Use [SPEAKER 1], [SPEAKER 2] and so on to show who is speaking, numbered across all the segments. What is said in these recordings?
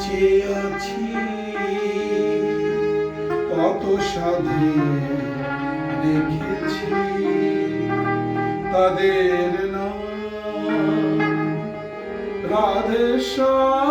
[SPEAKER 1] বেঁচে আছি। কত সাধু দেখেছি তাদের নাম। রাধেশ্যাম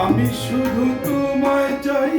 [SPEAKER 1] আমি শুধু তোমায় চাই।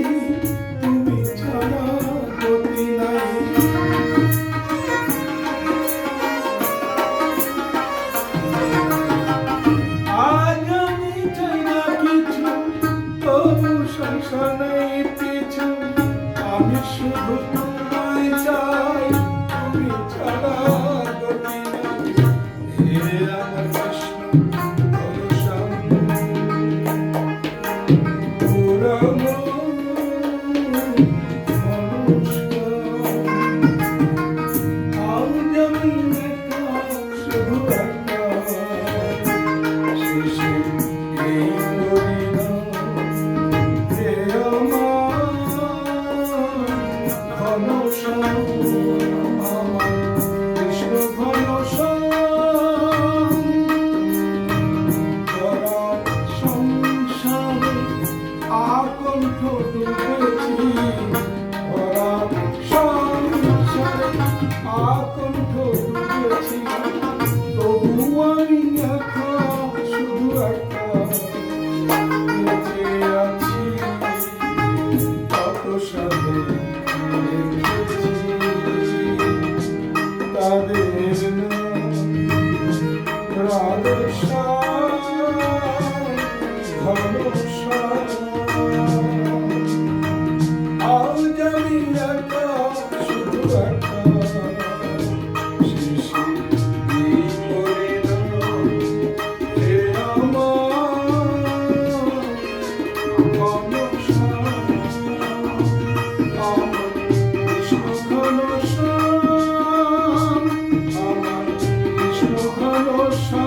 [SPEAKER 1] Oh. roxo